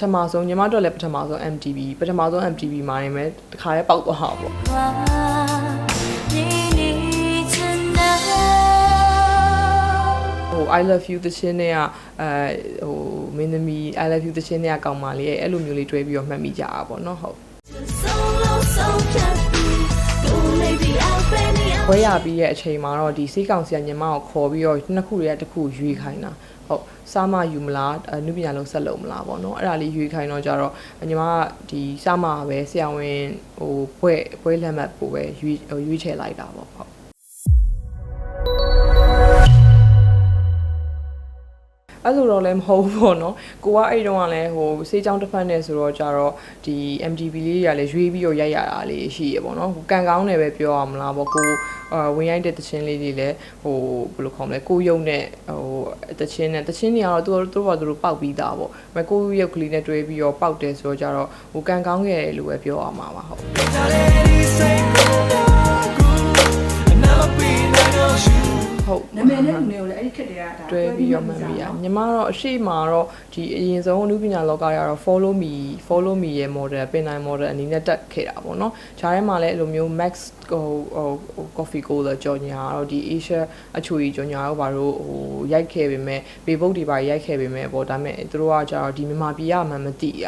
ထမဆုံးညီမတို့လည်းပထမဆုံး MTV ပထမဆုံး MTV မှာနေမယ်တခါရဲပေါက်သွားတာပေါ့ဟို I love you သချင်းတွေကအဲဟိုမင်းသမီး I love you သချင်းတွေကကောင်းပါလေအဲ့လိုမျိုးလေးတွဲပြီးတော့မှတ်မိကြတာပေါ့နော်ဟုတ်ဝဲရပြီးရဲ့အချိန်မှာတော့ဒီစေးကောင်စီကညီမကိုခေါ်ပြီးတော့နှစ်ခုတည်းတစ်ခုရွေးခိုင်းတာ ဟုတ်စားမယူမလားအနုပညာလုံးဆက်လုပ်မလားပေါ့နော်အဲ့ဒါလေးရွေးခိုင်းတော့ကြတော့ညီမကဒီစားမပဲဆရာဝန်ဟိုပွဲပွဲလက်မှတ်ပို့ပဲရွေးရွေးချယ်လိုက်တာပေါ့ဟုတ် အဲ့လိုတော့လည်းမဟုတ်ဘူးပေါ့နော်ကိုကအဲ့တုန်းကလည်းဟိုစေးချောင်းတစ်ဖက်နဲ့ဆိုတော့ကြတော့ဒီ MDB လေးတွေကလည်းရွေးပြီးတော့ရိုက်ရတာလေးရှိရပေါ့နော်ဟိုကန်ကောင်းတယ်ပဲပြောရမလားပေါ့ကိုအာဝင်ရိုက်တဲ့တခြင်းလေးတွေလည်းဟိုဘယ်လိုခေါ်မလဲကိုယုံနဲ့ဟိုတခြင်းနဲ့တခြင်းတွေကတော့သူတို့တို့ဘာသူတို့ပောက်ပြီးသားပေါ့ဒါပေမဲ့ကိုရုပ်ကလေးနဲ့တွဲပြီးတော့ပောက်တယ်ဆိုတော့ကြတော့ဟိုကန်ကောင်းခဲ့တယ်လို့ပဲပြောရမှာပါဟုတ် ဟုတ်နာမည်နဲ့လူမျိုးလည်းအဲ့ဒီခက်တွေကဒါတွဲပြီးတော့မှတ်မိရညီမတော့အရှိမတော့ဒီအရင်ဆုံးအနုပညာလောကရတော့ follow me follow me ရဲ့ model ပင်နိုင် model အနေနဲ့တက်ခဲ့တာပေါ့နော်ဂျားထဲမှာလည်းအဲ့လိုမျိုး max ဟိုဟို coffee cola ကြော်ညာတော့ဒီ asia အချူကြီးကြော်ညာတော့ဘာလို့ဟိုရိုက်ခဲ့ပေမဲ့ဘေဘုတ်တွေပါရိုက်ခဲ့ပေမဲ့ပေါ့ဒါပေမဲ့သူတို့ကကြတော့ဒီမြန်မာပြည်ကမှမသိရ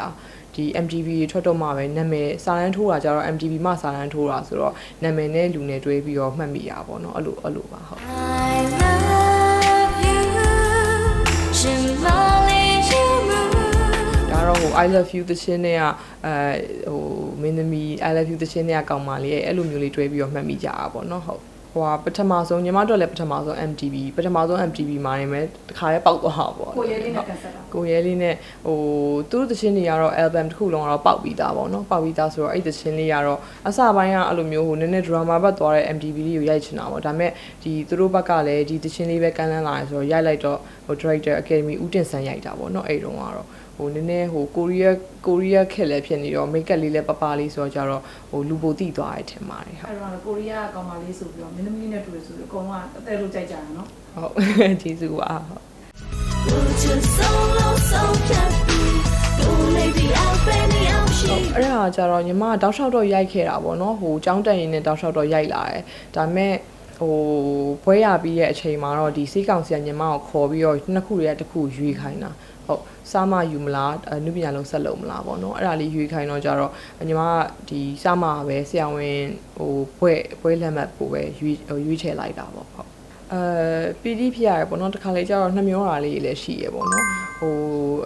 ဒီ MTV တွေထွက်တော့မှပဲနာမည်စာတန်းထိုးတာကြတော့ MTV မှစာတန်းထိုးတာဆိုတော့နာမည်နဲ့လူနဲ့တွဲပြီးတော့မှတ်မိတာပေါ့နော်အဲ့လိုအဲ့လိုပါဟုတ် I love you ရှင်မလေးရှင်မဒါတော့ဟို I love you သချင်းနဲ့ကအဲဟိုမင်းသမီး I love you သချင်းနဲ့ကကောင်မလေးရဲ့အဲ့လိုမျိုးလေးတွဲပြီးတော့မှတ်မိကြတာပေါ့နော်ဟုတ် ဟိုဟာပထမဆုံးညီမတို့လည်းပထမဆုံး MTV ပထမဆုံး MTV မှာနေမယ်တခါရဲပေါက်သွားတာပေါ့ကိုရဲလေးနဲ့ကန်ဆက်တာကိုရဲလေးနဲ့ဟိုသူတို့သချင်းတွေကတော့ album တစ်ခုလုံးကတော့ပေါက်ပြီးသားပေါ့နော်ပေါက်ပြီးသားဆိုတော့အဲ့ဒီသချင်းလေးကတော့အစပိုင်းကအဲ့လိုမျိုးဟိုနည်းနည်း drama ဘက်သွားတဲ့ MTV လေးကိုရိုက်ချင်တာပေါ့ဒါပေမဲ့ဒီသူတို့ဘက်ကလည်းဒီသချင်းလေးပဲကမ်းလှမ်းလာတယ်ဆိုတော့ရိုက်လိုက်တော့ဟို director academy ဦးတင်ဆန်းရိုက်တာပေါ့နော်အဲ့တုန်းကတော့ ဟိုနည်းနည်းဟိုကိုရီးယားကိုရီးယားခက်လည်းဖြစ်နေတော့ make up လေးလည်းပပလေးဆိုတော့ကြတော့ဟိုလူပိုတိသွားတယ်ထင်ပါတယ်ဟုတ်အဲ့တော့ကိုရီးယားကောင်မလေးဆိုပြီးတော့မင်းသမီးနဲ့တူတယ်ဆိုပြီးအကုန်လုံးကအသေးလို့ကြိုက်ကြတာနော်ဟုတ်ကျေးဇူးပါဟုတ် Just solo so happy, oh maybe I'll bend it out. အဲ့ဒါကြတော့ညီမကတောက်လျှောက်တော့ရိုက်ခဲ့တာပေါ့နော်ဟိုចောင်းတက်ရင်နဲ့တောက်လျှောက်တော့ရိုက်လာတယ်ဒါပေမဲ့ဟိုဘွဲရပြီးရဲ့အချိန်မှာတော့ဒီစေးကောင်ဆရာညီမကိုခေါ်ပြီးတော့နှစ်ခုတည်းတစ်ခုရွေးခိုင်းတာ ဟုတ်စားမယူမလားအနုပညာလုံးဆက်လုပ်မလားပေါ့နော်အဲ့ဒါလေးရွေးခိုင်းတော့ကြတော့ညီမကဒီစားမပဲဆရာဝန်ဟိုဘွဲဘွဲလက်မှတ်ပို့ပဲရွေးရွေးချယ်လိုက်တာပေါ့ဟုတ် အဲပီတိဖြစ်ရတယ်ပေါ့နော်တခါလေကျတော့နှမျောတာလေးလည်းရှိရပေါ့နော်ဟို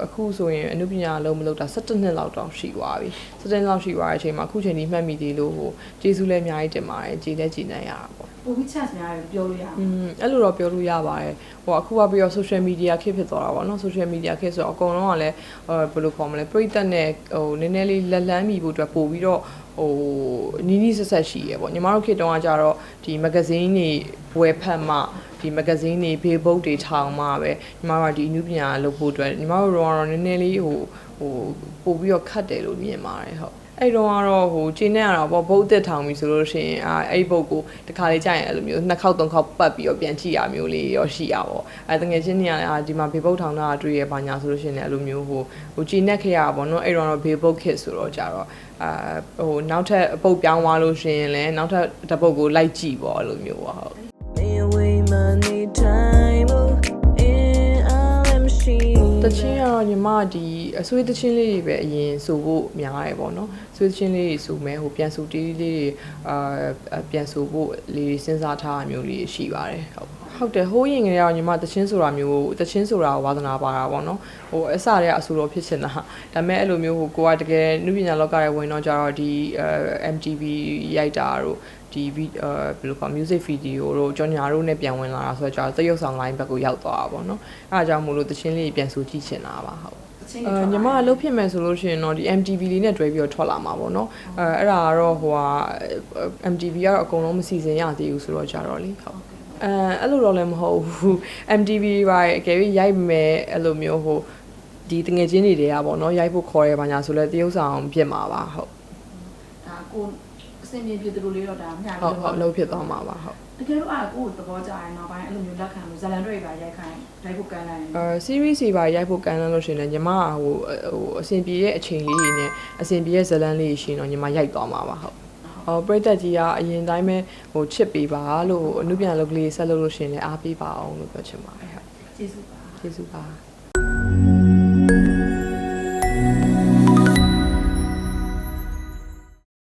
အခုဆိုရင်အနုပညာလုံးမလုပ်တာ17နှစ်လောက်တောင်ရှိသွားပြီ17နှစ်လောက်ရှိသွားတဲ့အချိန်မှာအခုချိန်ကြီးမှတ်မိသေးလို့ဟိုကျေးဇူးလည်းအများကြီးတင်ပါတယ်ကြည်လည်းကြည်နိုင်ရတာပေါ့ပိုပြီး chance များတယ်ပြောလို့ရအောင်อืมအဲ့လိုတော့ပြောလို့ရပါတယ်ဟိုအခုကပြီးတော့ social media ခေတ်ဖြစ်သွားတာပေါ့နော် social media ခေတ်ဆိုတော့အကုန်လုံးကလည်းဟိုဘယ်လိုခေါ်မလဲပြိသက်နဲ့ဟိုနည်းနည်းလေးလက်လန်းမိဖို့အတွက်ပို့ပြီးတော့ ဟိုနီးနီးဆက်ဆက်ရှိရပေါ့ညီမတို့ခေတ်တုန်းကကြတော့ဒီမဂဇင်းတွေဝယ်ဖတ်မှဒီမဂဇင်းတွေဖေးဘုတ်တွေထောင်မှပဲညီမတို့ကဒီအနုပညာလုပ်ဖို့အတွက်ညီမတို့တော့နည်းနည်းလေးဟိုဟိုပို့ပြီးတော့ခတ်တယ်လို့မြင်ပါတယ်ဟုတ် အဲ့တော့ကတော့ဟိုကျင်းနေရတာပေါ့ဘုတ်တစ်ထောင်ပြီဆိုလို့ရှိရင်အာအဲ့ဒီဘုတ်ကိုတခါလေးကြာရင်အဲ့လိုမျိုးနှစ်ခေါက်သုံးခေါက်ပတ်ပြီးတော့ပြန်ကြည့်ရမျိုးလေးရောရှိရပါအဲတငယ်ချင်းတွေကလည်းအာဒီမှာဘေဘုတ်ထောင်တာတွေ့ရပါညာဆိုလို့ရှိရင်လည်းအဲ့လိုမျိုးဟိုဟိုကျင်းနေခဲ့ရပါဘောနော်အဲ့တော့ဘေဘုတ်ခစ်ဆိုတော့ကြာတော့အာဟိုနောက်ထပ်အပုတ်ပြောင်းသွားလို့ရှိရင်လည်းနောက်ထပ်တစ်ပုတ်ကိုလိုက်ကြည့်ပေါ့အဲ့လိုမျိုးပေါ့ဟုတ် တချင်းကတော့ညီမဒီအဆွေးတချင်းလေးတွေပဲအရင်ဆိုဖို့များရယ်ပေါ့နော်ဆွေးတချင်းလေးတွေဆိုမဲဟိုပြန်ဆိုတီးလေးတွေအာပြန်ဆိုဖို့လေးစဉ်းစားထားတာမျိုးလေးရှိပါတယ်ဟုတ်ဟုတ်တယ်ဟိုးရင်ကလေးကတော့ညီမတချင်းဆိုတာမျိုးတချင်းဆိုတာဝါသနာပါတာပေါ့နော်ဟိုအစတည်းကအဆူတော်ဖြစ်ချင်တာဒါပေမဲ့အဲ့လိုမျိုးဟိုကိုကတကယ်နုပညာလောကရဲ့ဝင်တော့ကြတော့ဒီ MTV ရိုက်တာတို့ ဒီဗီအဲဘယ်လိုခေါ် music video တို့ကြော်ညာတို့နဲ့ပြန်ဝင်လာတာဆိုတော့ကျွန်တော်သရုပ်ဆောင် line ဘက်ကိုရောက်သွားတာပေါ့နော်အဲအားကြောင့်မို့လို့တချင်းလေးပြန်ဆိုကြည့်ချင်တာပါဟုတ်ချင်းအဲတွေညီမကလှုပ်ဖြစ်မယ်ဆိုလို့ရှိရင်တော့ဒီ MTV လေးနဲ့တွဲပြီးတော့ထွက်လာမှာပေါ့နော်အဲအဲ့ဒါကတော့ဟိုဟာ MTV ကတော့အကုန်လုံးမစီစဉ်ရသေးဘူးဆိုတော့ကြတော့လေဟုတ်အဲအဲ့လိုတော့လည်းမဟုတ်ဘူး MTV ပါအကယ်၍ရိုက်မယ်အဲ့လိုမျိုးဟိုဒီတငယ်ချင်းတွေတွေကပေါ့နော်ရိုက်ဖို့ခေါ်ရပါညာဆိုလဲတရုပ်ဆောင်ဖြစ်မှာပါဟုတ်ဒါ ကိုအစင်ပြေပြသူတို့လေးတော့ဒါမျှဟုတ်ဟုတ်လှုပ်ဖြစ်သွားမှာပါဟုတ်တကယ်လို့အားကိုယ်သဘောကျရင်နောက်ပိုင်းအဲ့လိုမျိုးလက်ခံလို့ဇလန်တွေပါရိုက်ခိုင်းလိုက်ဖို့ကမ်းလိုက်ရင်အဲ series တွေပါရိုက်ဖို့ကမ်းလှမ်းလို့ရှိရင်လည်းညီမကဟိုဟိုအဆင်ပြေတဲ့အချိန်လေးတွေနဲ့အဆင်ပြေတဲ့ဇတ်လန်းလေးတွေရှိရင်တော့ညီမရိုက်သွားမှာပါဟုတ်ဟောပရိသတ်ကြီးကအရင်တိုင်းပဲဟိုချစ်ပေးပါလို့အမှုပြန်လုပ်ကလေးဆက်လုပ်လို့ရှိရင်လည်းအားပေးပါအောင်လို့ပြောချင်ပါတယ်ဟုတ်ကျေးဇူးပါကျေးဇူးပါ